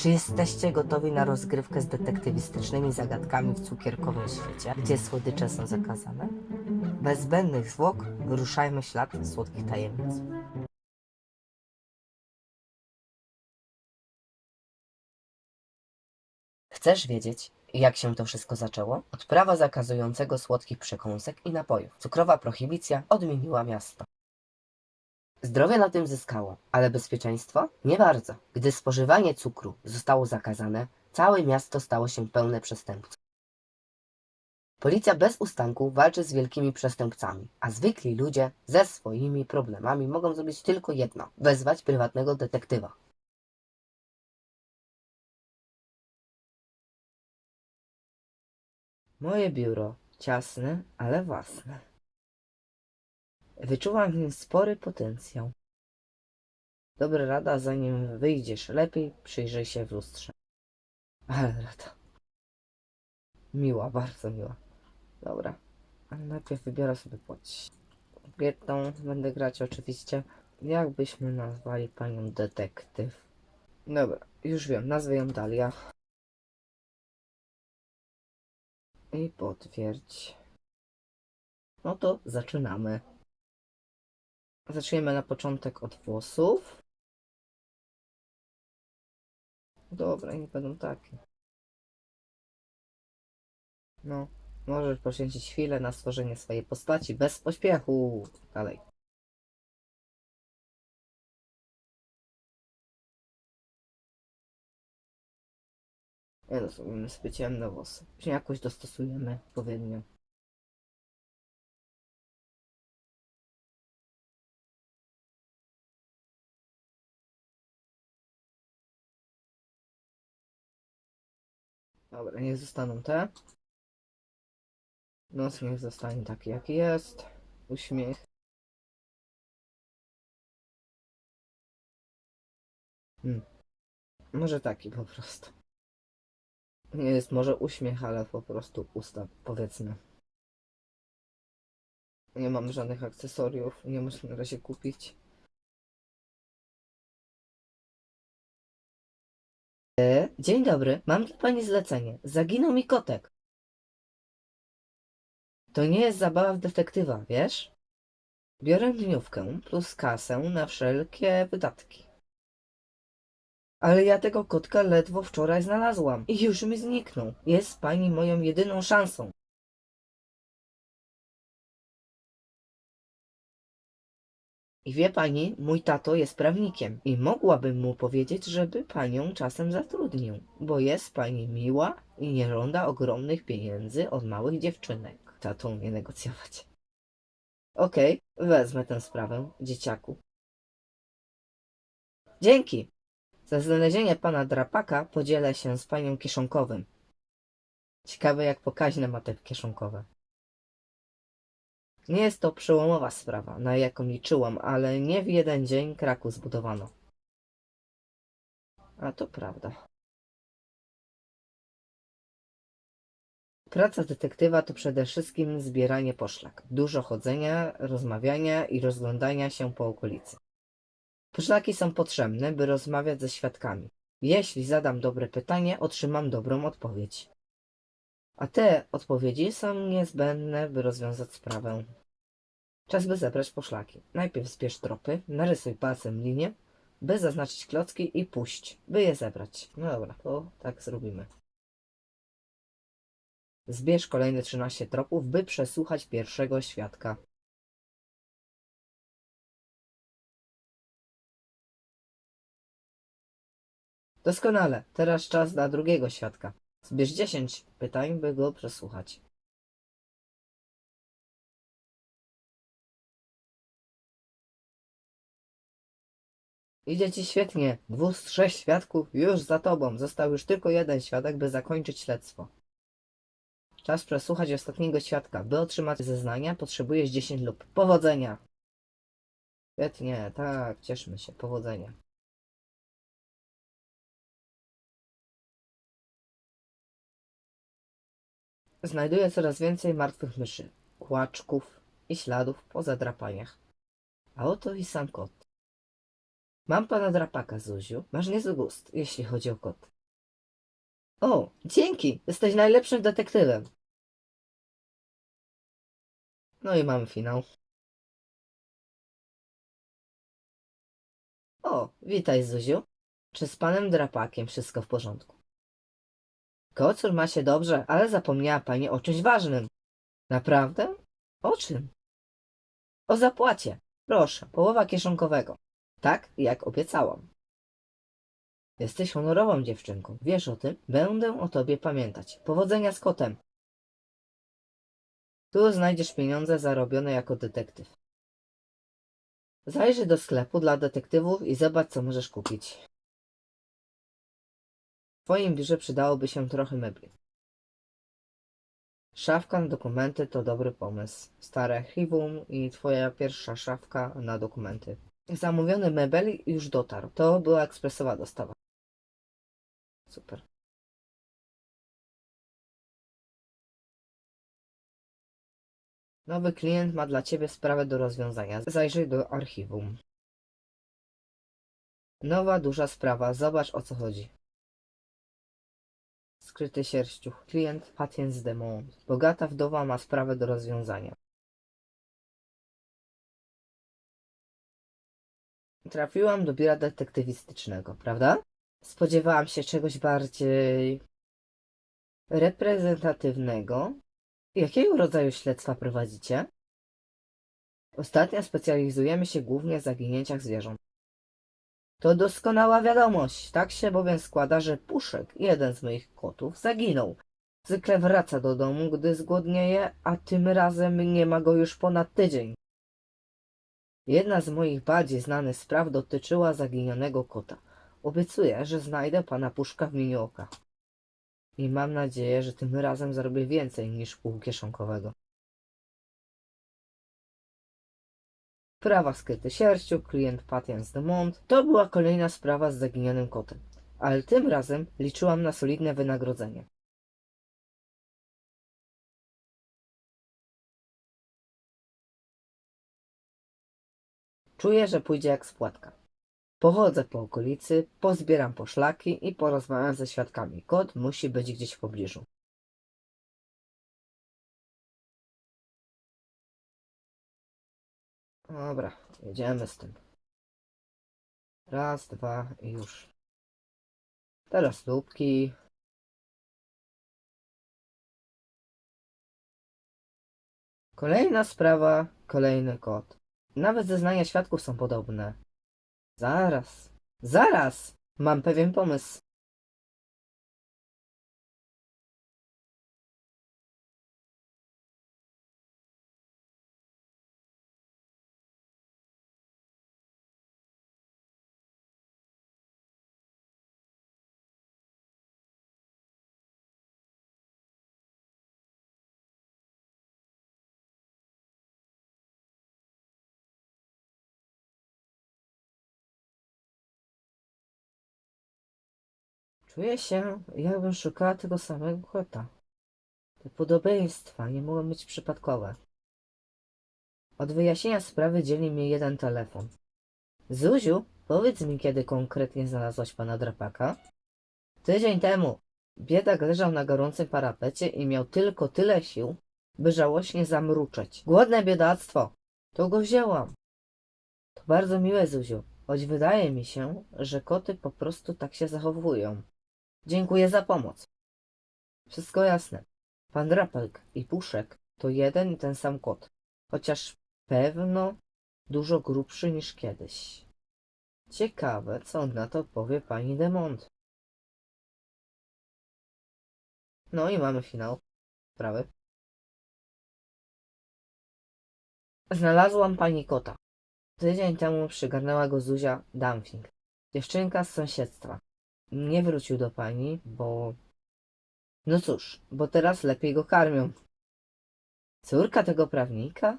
Czy jesteście gotowi na rozgrywkę z detektywistycznymi zagadkami w cukierkowym świecie, gdzie słodycze są zakazane? Bez zbędnych zwłok wyruszajmy ślad słodkich tajemnic. Chcesz wiedzieć, jak się to wszystko zaczęło? Od prawa zakazującego słodkich przekąsek i napojów. Cukrowa prohibicja odmieniła miasto. Zdrowie na tym zyskało, ale bezpieczeństwo? Nie bardzo. Gdy spożywanie cukru zostało zakazane, całe miasto stało się pełne przestępców. Policja bez ustanku walczy z wielkimi przestępcami, a zwykli ludzie ze swoimi problemami mogą zrobić tylko jedno wezwać prywatnego detektywa. Moje biuro ciasne, ale własne. Wyczuwam w nim spory potencjał. Dobra rada, zanim wyjdziesz lepiej, przyjrzyj się w lustrze. Ale rada. Miła, bardzo miła. Dobra, ale najpierw wybiorę sobie płeć. Kobietą będę grać oczywiście. Jak byśmy nazwali panią detektyw? Dobra, już wiem, nazwę ją Dalia. I potwierdź. No to zaczynamy. Zaczniemy na początek od włosów. Dobra, nie będą takie. No, możesz poświęcić chwilę na stworzenie swojej postaci bez pośpiechu. Dalej. Nie no, zrobimy sobie ciemne włosy. Później jakoś dostosujemy odpowiednio. Dobra, niech zostaną te. Nos niech zostanie taki jaki jest. Uśmiech. Hmm. Może taki po prostu. Nie jest może uśmiech, ale po prostu usta, powiedzmy. Nie mam żadnych akcesoriów, nie muszę na razie kupić. Dzień dobry, mam dla pani zlecenie. Zaginął mi kotek. To nie jest zabawa w detektywa, wiesz? Biorę dniówkę plus kasę na wszelkie wydatki. Ale ja tego kotka ledwo wczoraj znalazłam i już mi zniknął. Jest pani moją jedyną szansą. I wie pani, mój tato jest prawnikiem i mogłabym mu powiedzieć, żeby panią czasem zatrudnił, bo jest pani miła i nie żąda ogromnych pieniędzy od małych dziewczynek. Tato umie negocjować. Okej, wezmę tę sprawę, dzieciaku. Dzięki! Za znalezienie pana drapaka podzielę się z panią kieszonkowym. Ciekawe jak pokaźne ma te kieszonkowe. Nie jest to przełomowa sprawa, na jaką liczyłam, ale nie w jeden dzień Kraków zbudowano. A to prawda. Praca detektywa to przede wszystkim zbieranie poszlak, dużo chodzenia, rozmawiania i rozglądania się po okolicy. Poszlaki są potrzebne, by rozmawiać ze świadkami. Jeśli zadam dobre pytanie, otrzymam dobrą odpowiedź. A te odpowiedzi są niezbędne, by rozwiązać sprawę. Czas by zebrać poszlaki. Najpierw zbierz tropy, narysuj palcem linię, by zaznaczyć klocki i puść, by je zebrać. No dobra, to tak zrobimy. Zbierz kolejne 13 tropów, by przesłuchać pierwszego świadka. Doskonale, teraz czas na drugiego świadka. Zbierz 10 pytań, by go przesłuchać. Idzie ci świetnie. Dwóch z trzech świadków już za tobą. Został już tylko jeden świadek, by zakończyć śledztwo. Czas przesłuchać ostatniego świadka. By otrzymać zeznania, potrzebujesz 10 lub. Powodzenia! Świetnie, tak, cieszmy się. Powodzenia. Znajduję coraz więcej martwych myszy, kłaczków i śladów po zadrapaniach. A oto i sam kot. Mam pana drapaka, Zuziu. Masz niezły gust, jeśli chodzi o kot. O, dzięki! Jesteś najlepszym detektywem. No i mamy finał. O, witaj, Zuziu. Czy z panem drapakiem wszystko w porządku? Kocur ma się dobrze, ale zapomniała pani o czymś ważnym. Naprawdę? O czym? O zapłacie. Proszę, połowa kieszonkowego. Tak, jak obiecałam. Jesteś honorową dziewczynką. Wiesz o tym? Będę o tobie pamiętać. Powodzenia z kotem. Tu znajdziesz pieniądze zarobione jako detektyw. Zajrzyj do sklepu dla detektywów i zobacz, co możesz kupić. W twoim biurze przydałoby się trochę mebli. Szafka na dokumenty to dobry pomysł. Stare archiwum i twoja pierwsza szafka na dokumenty. Zamówiony mebel już dotarł. To była ekspresowa dostawa. Super. Nowy klient ma dla ciebie sprawę do rozwiązania. Zajrzyj do archiwum. Nowa duża sprawa. Zobacz o co chodzi. Skryty sierściuch. Klient Patience Demont. Bogata wdowa ma sprawę do rozwiązania. Trafiłam do biura detektywistycznego, prawda? Spodziewałam się czegoś bardziej reprezentatywnego. Jakiego rodzaju śledztwa prowadzicie? Ostatnio specjalizujemy się głównie w zaginięciach zwierząt. To doskonała wiadomość. Tak się bowiem składa, że Puszek, jeden z moich kotów, zaginął. Zwykle wraca do domu, gdy zgłodnieje, a tym razem nie ma go już ponad tydzień. Jedna z moich bardziej znanych spraw dotyczyła zaginionego kota. Obiecuję, że znajdę pana Puszka w miniu oka. I mam nadzieję, że tym razem zarobię więcej niż pół kieszonkowego. Prawa skryty sierściu, klient Patience de Mont. To była kolejna sprawa z zaginionym kotem. Ale tym razem liczyłam na solidne wynagrodzenie. Czuję, że pójdzie jak spłatka. Pochodzę po okolicy, pozbieram poszlaki i porozmawiam ze świadkami. Kot musi być gdzieś w pobliżu. Dobra, jedziemy z tym. Raz, dwa i już. Teraz lubki. Kolejna sprawa, kolejny kot. Nawet zeznania świadków są podobne. Zaraz, zaraz! Mam pewien pomysł. Czuję się, jakbym szukała tego samego kota. Te podobieństwa nie mogą być przypadkowe. Od wyjaśnienia sprawy dzieli mnie jeden telefon. Zuziu, powiedz mi, kiedy konkretnie znalazłaś pana drapaka? Tydzień temu. Biedak leżał na gorącym parapecie i miał tylko tyle sił, by żałośnie zamruczeć. Głodne biedactwo! To go wzięłam. To bardzo miłe, Zuziu, choć wydaje mi się, że koty po prostu tak się zachowują. Dziękuję za pomoc. Wszystko jasne. Pan Drapek i Puszek to jeden i ten sam kot, chociaż pewno dużo grubszy niż kiedyś. Ciekawe, co na to powie pani Demont. No i mamy finał sprawy. Znalazłam pani kota. Tydzień temu przygarnęła go Zuzia Dumping, dziewczynka z sąsiedztwa. Nie wrócił do pani, bo... No cóż, bo teraz lepiej go karmią. Córka tego prawnika?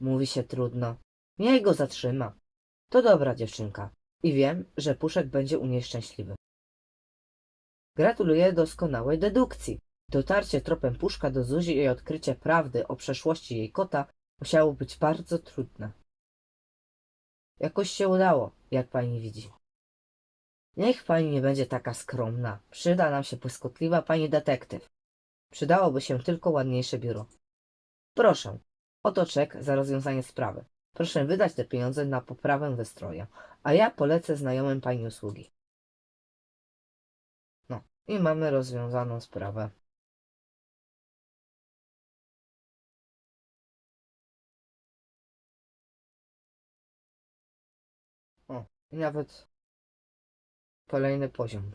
Mówi się trudno. Niech go zatrzyma. To dobra dziewczynka. I wiem, że Puszek będzie u niej szczęśliwy. Gratuluję doskonałej dedukcji. Dotarcie tropem Puszka do Zuzi i odkrycie prawdy o przeszłości jej kota musiało być bardzo trudne. Jakoś się udało, jak pani widzi. Niech pani nie będzie taka skromna. Przyda nam się błyskotliwa pani detektyw. Przydałoby się tylko ładniejsze biuro. Proszę, oto czek za rozwiązanie sprawy. Proszę wydać te pieniądze na poprawę wystroju, a ja polecę znajomym pani usługi. No, i mamy rozwiązaną sprawę. O, i nawet kolejny poziom.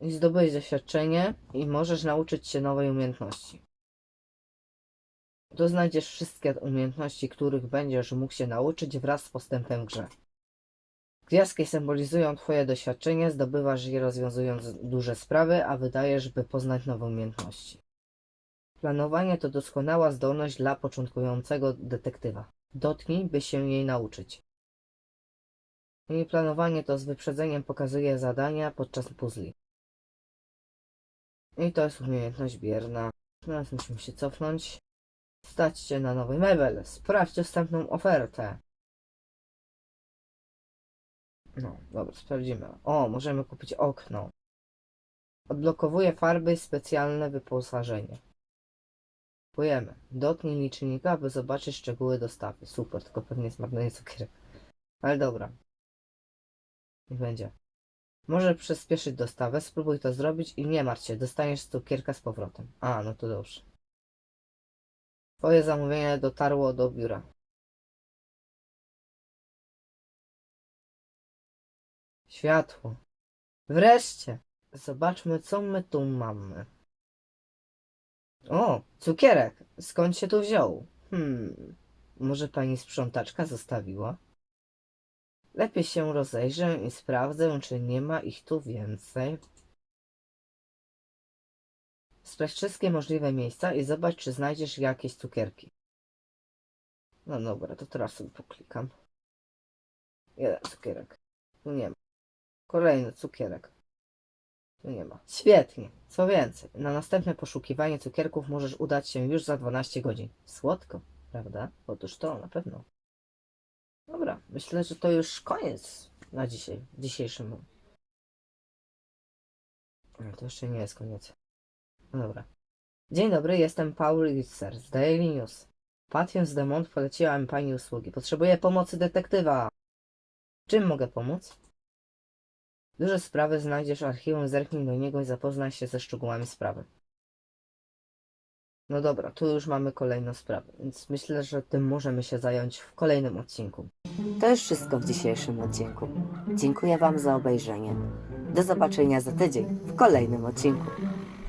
I zdobyłeś doświadczenie i możesz nauczyć się nowej umiejętności. Tu znajdziesz wszystkie umiejętności, których będziesz mógł się nauczyć wraz z postępem grze. Gwiazdki symbolizują Twoje doświadczenie, zdobywasz je rozwiązując duże sprawy, a wydajesz, by poznać nowe umiejętności. Planowanie to doskonała zdolność dla początkującego detektywa. Dotknij, by się jej nauczyć. I planowanie to z wyprzedzeniem pokazuje zadania podczas puzli. I to jest umiejętność bierna. Teraz musimy się cofnąć. Stać się na nowy mebel. Sprawdź dostępną ofertę. No, dobra, sprawdzimy. O, możemy kupić okno. Odblokowuje farby i specjalne wyposażenie. Kupujemy. Dotknij licznika, aby zobaczyć szczegóły dostawy. Super, tylko pewnie marnowanie cukierek. Ale dobra. Niech będzie. Może przyspieszyć dostawę, spróbuj to zrobić i nie martw się, dostaniesz cukierka z powrotem. A, no to dobrze. Twoje zamówienie dotarło do biura. Światło. Wreszcie! Zobaczmy, co my tu mamy. O, cukierek! Skąd się tu wziął? Hmm, może pani sprzątaczka zostawiła? Lepiej się rozejrzę i sprawdzę, czy nie ma ich tu więcej. Sprawdź wszystkie możliwe miejsca i zobacz, czy znajdziesz jakieś cukierki. No dobra, to teraz sobie poklikam. Jeden cukierek. Tu nie ma. Kolejny cukierek. Tu nie ma. Świetnie. Co więcej, na następne poszukiwanie cukierków możesz udać się już za 12 godzin. Słodko, prawda? Otóż to na pewno. Dobra, myślę, że to już koniec na dzisiaj, dzisiejszym. To jeszcze nie jest koniec. No dobra. Dzień dobry, jestem Paul Litzer z Daily News. Patient z Demont poleciła mi pani usługi. Potrzebuję pomocy detektywa. Czym mogę pomóc? Duże sprawy znajdziesz w archiwum, zerknij do niego i zapoznaj się ze szczegółami sprawy. No dobra, tu już mamy kolejną sprawę, więc myślę, że tym możemy się zająć w kolejnym odcinku. To już wszystko w dzisiejszym odcinku. Dziękuję Wam za obejrzenie. Do zobaczenia za tydzień w kolejnym odcinku.